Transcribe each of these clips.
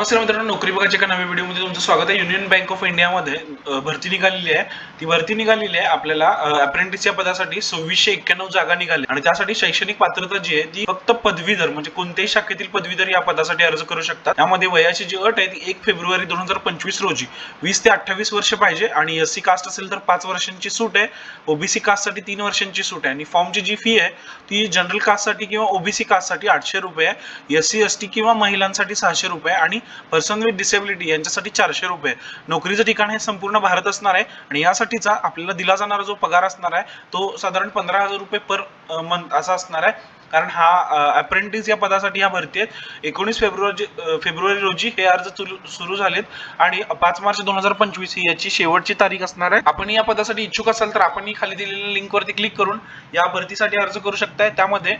नमस्कार मित्रांनो नोकरी बघायच्या एका नव्या व्हिडिओमध्ये तुमचं स्वागत आहे. युनियन बँक ऑफ इंडियामध्ये भरती निघालेली आहे. ती भरती निघालेली आहे. आपल्याला अप्रेंटिसच्या पदासाठी सव्वीसशे एक्क्याण्णव जागा निघाली आणि त्यासाठी शैक्षणिक पात्रता जी आहे ती फक्त पदवीधर म्हणजे कोणत्याही शाखेतील पदवीधर या पदासाठी अर्ज करू शकतात. त्यामध्ये वयाची जी अट आहे ती एक फेब्रुवारी दोन हजार पंचवीस रोजी. वीस ते अठ्ठावीस वर्ष पाहिजे. आणि एस सी कास्ट असेल तर पाच वर्षांची सूट आहे. ओबीसी कास्टसाठी तीन वर्षांची सूट आहे. आणि फॉर्मची जी फी आहे ती जनरल कास्टसाठी किंवा ओबीसी कास्टसाठी आठशे रुपये आहे. एस सी एस टी किंवा महिलांसाठी सहाशे रुपये आणि पर्सन विथ डिसेबिलिटी यांच्यासाठी चारशे रुपये. नोकरीचं ठिकाण हे संपूर्ण भारत असणार आहे आणि यासाठीचा आपल्याला दिला जाणारा जो पगार असणार आहे तो साधारण पंधरा हजार रुपये पर मंथ असा असणार आहे. कारण हा अप्रेंटिस या पदासाठी ह्या भरती आहेत एकोणीस फेब्रुवारी फेब्रुवारी रोजी हे अर्ज सुरू- सुरू झालेत आणि पाच मार्च दोन हजार पंचवीस ही याची शेवटची तारीख असणार आहे. आपण या पदासाठी इच्छुक असाल तर आपण ही खाली दिलेल्या लिंकवरती क्लिक करून या भरतीसाठी अर्ज करू शकताय. त्यामध्ये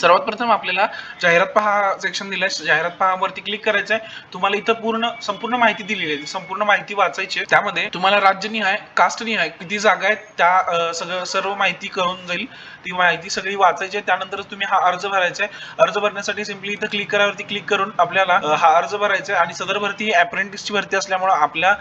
सर्वात प्रथम आपल्याला जाहिरात पहा सेक्शन दिलाय. जाहिरात पहा वरती क्लिक करायचं आहे तुम्हाला इथं पूर्ण संपूर्ण माहिती दिलेली आहे. संपूर्ण माहिती वाचायची आहे. त्यामध्ये तुम्हाला राज्यनिहाय कास्टनिहाय किती जागा आहेत त्या सगळं सर्व माहिती कळून जाईल. ती माहिती सगळी वाचायची आहे. त्यानंतरच तुम्ही हा अर्ज भरायचा आहे. अर्ज भरण्यासाठी सिम्पली इथं क्लिक करावरती क्लिक करून आपल्याला हा अर्ज भरायचा आहे. आणि सदर भरती ही अप्रेंटिसची भरती असल्यामुळे आपल्या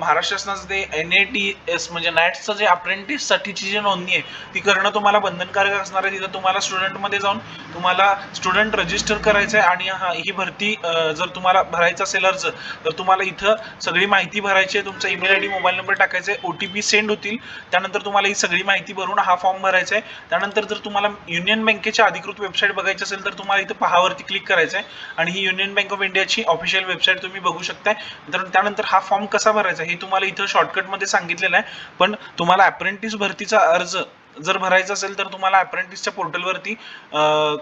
महाराष्ट्र शासनाचं ते एन ए टी एस म्हणजे नॅटचं जे अप्रेंटिससाठीची जी नोंदणी आहे ती करणं तुम्हाला बंधनकारक असणार आहे. तिथं तुम्हाला स्टुडंटमध्ये जाऊन तुम्हाला स्टुडंट रजिस्टर करायचं आहे आणि हा ही भरती जर तुम्हाला भरायचा असेल अर्ज तर तुम्हाला इथं सगळी माहिती भरायची आहे. तुमचा email I D mobile number टाकायचा आहे ओ टी पी सेंड होतील. त्यानंतर तुम्हाला ही सगळी माहिती भरून हा फॉर्म भरायचा आहे त्यानंतर जर तुम्हाला युनियन बँकेच्या अधिकृत वेबसाईट बघायची असेल तर तुम्हाला इथं पहावरती क्लिक करायचं आहे आणि ही युनियन बँक ऑफ इंडियाची ऑफिशियल वेबसाईट तुम्ही बघू शकताय. तर त्यानंतर हा फॉर्म कसा भरायचा हे तुम्हाला इथं शॉर्टकटमध्ये सांगितलेलं आहे. पण तुम्हाला अप्रेंटिस भरतीचा अर्ज जर भरायचं असेल तर तुम्हाला अप्रेंटिसच्या पोर्टलवरती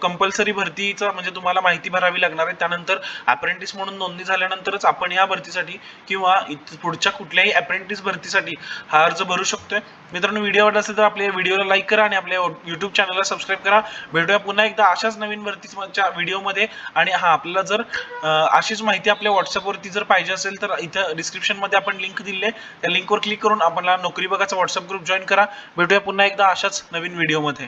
कंपल्सरी भरतीचं म्हणजे तुम्हाला माहिती भरावी लागणार आहे. त्यानंतर अप्रेंटिस म्हणून नोंदणी झाल्यानंतरच आपण या भरतीसाठी किंवा पुढच्या कुठल्याही अप्रेंटिस भरतीसाठी हा अर्ज भरू शकतोय. मित्रांनो व्हिडिओ आवडला असेल तर आपल्या व्हिडिओला लाईक करा आणि आपल्या युट्यूब चॅनलला सबस्क्राईब करा. भेटूया पुन्हा एकदा अशाच नवीन भरतीच्या व्हिडिओमध्ये आणि हा आपल्याला जर अशीच माहिती आपल्या व्हॉट्सअपवरती जर पाहिजे असेल तर इथं डिस्क्रिप्शनमध्ये आपण लिंक दिली आहे त्या लिंकवर क्लिक करून आपल्याला नोकरी बघाचा व्हॉट्सअप ग्रुप जॉईन करा. भेटूया पुन्हा एकदा अशाच नवीन व्हिडिओमध्ये